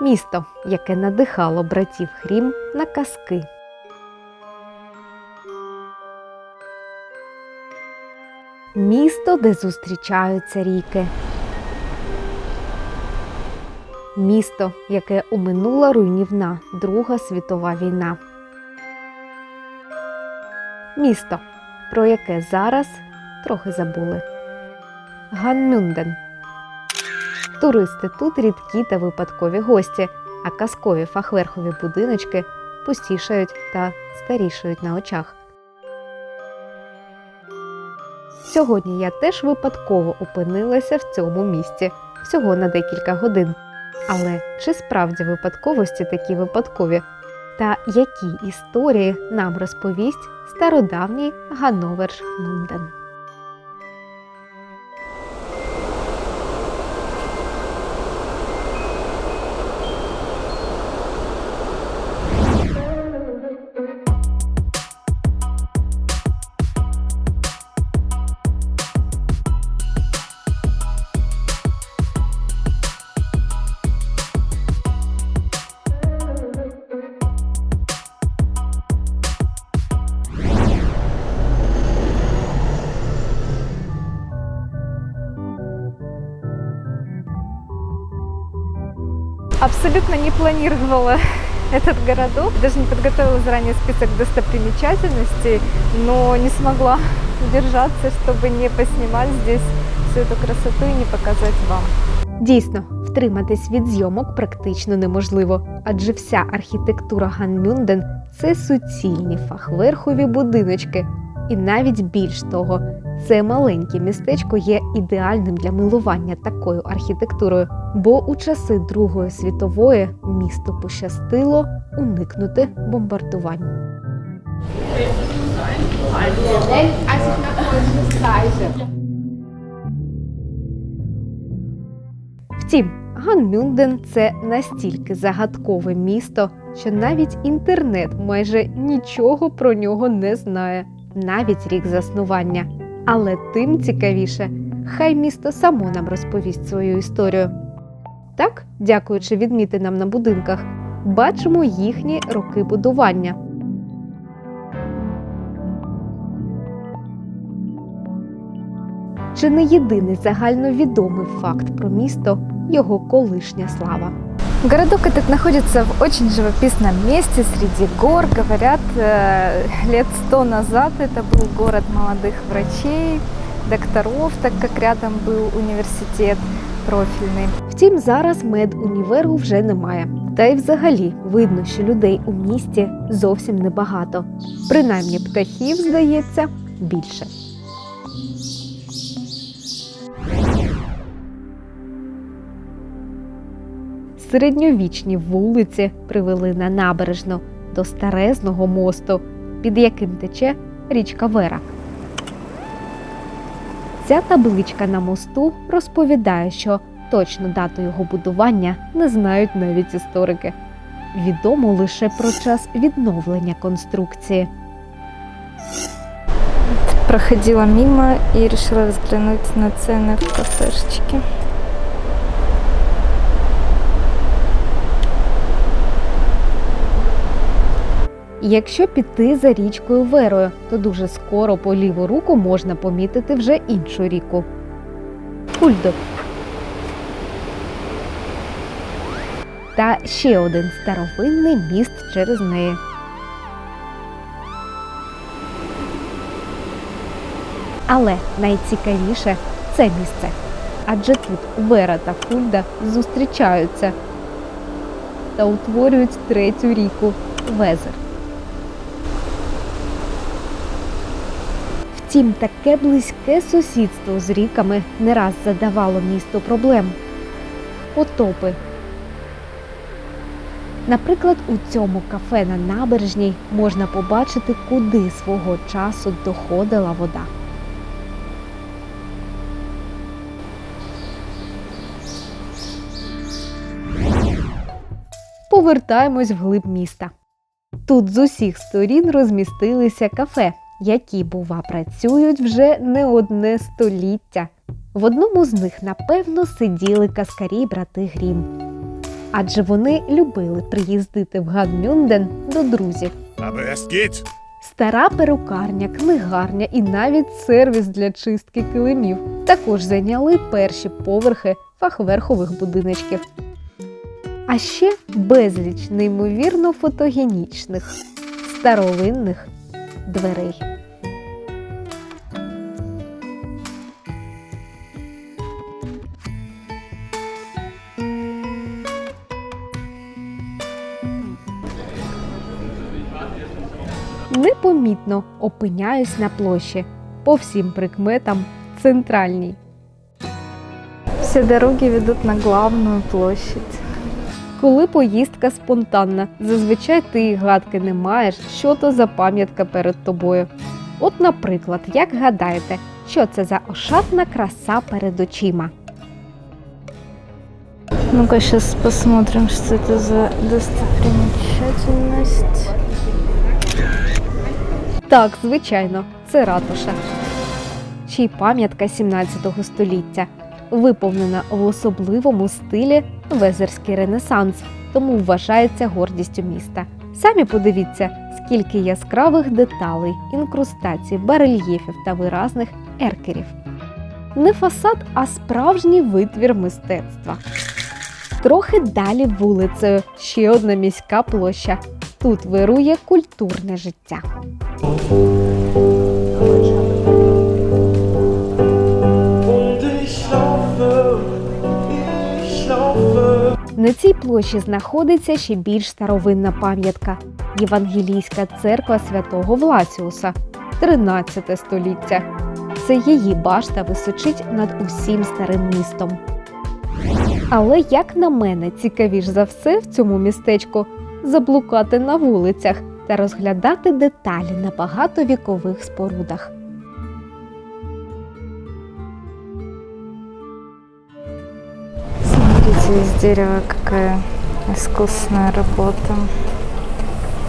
Місто, яке надихало братів Грім на казки. Місто, де зустрічаються ріки. Місто, яке оминула руйнівна Друга світова війна. Місто, про яке зараз трохи забули. Ганмюнден. Туристи тут рідкі та випадкові гості, а казкові фахверхові будиночки пустішають та старішають на очах. Сьогодні я теж випадково опинилася в цьому місці всього на декілька годин. Але чи справді випадковості такі випадкові? Та які історії нам розповість стародавній Ганноверш Мунден? Абсолютно не планировала этот городок, даже не подготовила заранее список достопримечательностей, но не смогла удержаться, чтобы не поснимать здесь всю эту красоту и не показать вам. Дійсно, втриматись від зйомок практично неможливо, адже вся архітектура Ганмюнден це суцільні фахверхові будиночки. І навіть більш того, це маленьке містечко є ідеальним для милування такою архітектурою, бо у часи Другої світової місту пощастило уникнути бомбардувань. Втім, Ганмюнден це настільки загадкове місто, що навіть інтернет майже нічого про нього не знає, навіть рік заснування. Але тим цікавіше, хай місто само нам розповість свою історію. Так, дякуючи відмітинам на будинках, бачимо їхні роки будування. Чи не єдиний загальновідомий факт про місто його колишня слава? Городок этот находится в очень живописном месте среди гор. Говорят, э, лет сто назад это был город молодых врачей, докторов, так как рядом был университет профильный. Втім, зараз медуніверу вже немає. Та й взагалі видно, що людей у місті зовсім небагато. Принаймні птахів, здається, більше. Середньовічні вулиці привели на набережну до старезного мосту, під яким тече річка Вера. Ця табличка на мосту розповідає, що точну дату його будування не знають навіть історики. Відомо лише про час відновлення конструкції. Проходила мимо и решила взглянуть на цены в Якщо піти за річкою Верою, то дуже скоро по ліву руку можна помітити вже іншу ріку Кульдо. Та ще один старовинний міст через неї. Але найцікавіше це місце. Адже тут Вера та Фульда зустрічаються та утворюють третю ріку Везер. Втім, таке близьке сусідство з ріками не раз задавало місту проблем. Потопи. Наприклад, у цьому кафе на набережній можна побачити, куди свого часу доходила вода. Повертаємось вглиб міста. Тут з усіх сторін розмістилися кафе, які, бува, працюють вже не одне століття. В одному з них, напевно, сиділи каскарі брати Грім. адже вони любили приїздити в Ганмюнден до друзів. Aber. Стара перукарня, книгарня і навіть сервіс для чистки килимів також зайняли перші поверхи фахверхових будиночків. А ще безліч неймовірно фотогенічних старовинних дверей. Непомітно опиняюсь на площі по всім прикметам центральній. Все дороги ведут на главную площадь. Коли поїздка спонтанна, зазвичай ти гадки не маєш, що то за пам'ятка перед тобою. От, наприклад, як гадаєте, що це за ошатна краса перед очима? Ну-ка, сейчас посмотрим, что это за достопримечательность. Так, звичайно, це ратуша. Ще й пам'ятка 17 століття, виповнена в особливому стилі везерський ренесанс, тому вважається гордістю міста. Самі подивіться, скільки яскравих деталей, інкрустацій, барельєфів та виразних еркерів. Не фасад, а справжній витвір мистецтва. Трохи далі вулицею ще одна міська площа. Тут вирує культурне життя. На цій площі знаходиться ще більш старовинна пам'ятка Євангелійська церква святого Власіуса, 13 століття. Це її башта височить над усім старим містом. Але, як на мене, цікавіш за все в цьому містечку заблукати на вулицях та розглядати деталі на багатовікових спорудах. Смотрите, из дерева какая искусная работа.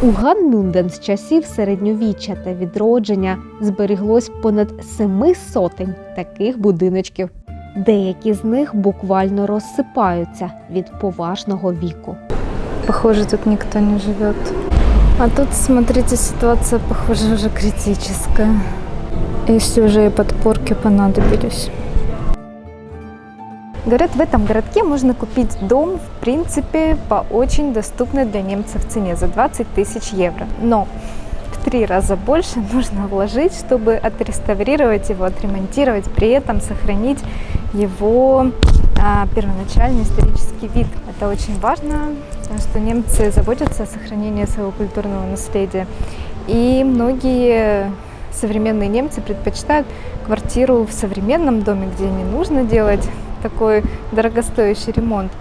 У Ганмюнден з часів середньовіччя та відродження зберіглось понад семи сотень таких будиночків. Деякі з них буквально розсипаються від поважного віку. Похоже, тут никто не живет. А тут, смотрите, ситуация, похоже, уже критическая. Если уже и подпорки понадобились. Говорят, в этом городке можно купить дом, в принципе, по очень доступной для немцев цене за 20 тысяч евро. Но в три раза больше нужно вложить, чтобы отреставрировать его, отремонтировать, при этом сохранить его а, первоначальный исторический вид. Это очень важно, что немцы заботятся о сохранении своего культурного наследия. И многие современные немцы предпочитают квартиру в современном доме, где не нужно делать такой дорогостоящий ремонт.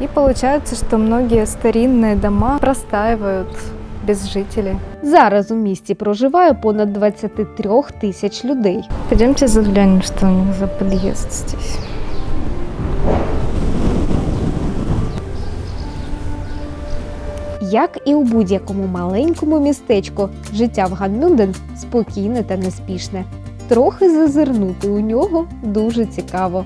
И получается, что многие старинные дома простаивают без жителей. Зараз у місті проживає понад 23 тисяч людей. Пойдемте заглянем, что у них за подъезд здесь. Як і у будь-якому маленькому містечку, життя в Ганмюнден спокійне та неспішне. Трохи зазирнути у нього дуже цікаво.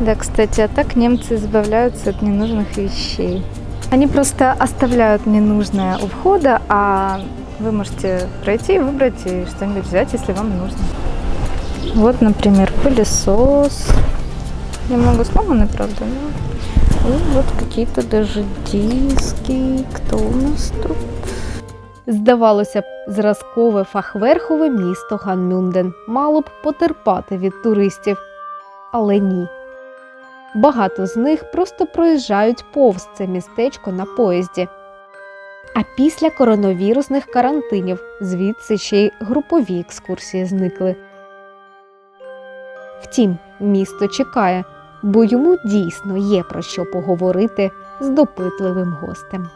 Да, кстати, а так немцы избавляются от ненужных вещей. Они просто оставляют ненужное у входа, а вы можете пройти и выбрать и что-нибудь взять, если вам нужно. Вот, например, пылесос. Немного сломанный, правда, но... И вот какие-то даже диски. Кто у нас тут? Здавалося б, зразкове фахверхове місто Ганмюнден мало б потерпати від туристів. Але ні. Багато з них просто проїжджають повз це містечко на поїзді. А після коронавірусних карантинів звідси ще й групові екскурсії зникли. Втім, місто чекає, бо йому дійсно є про що поговорити з допитливим гостем.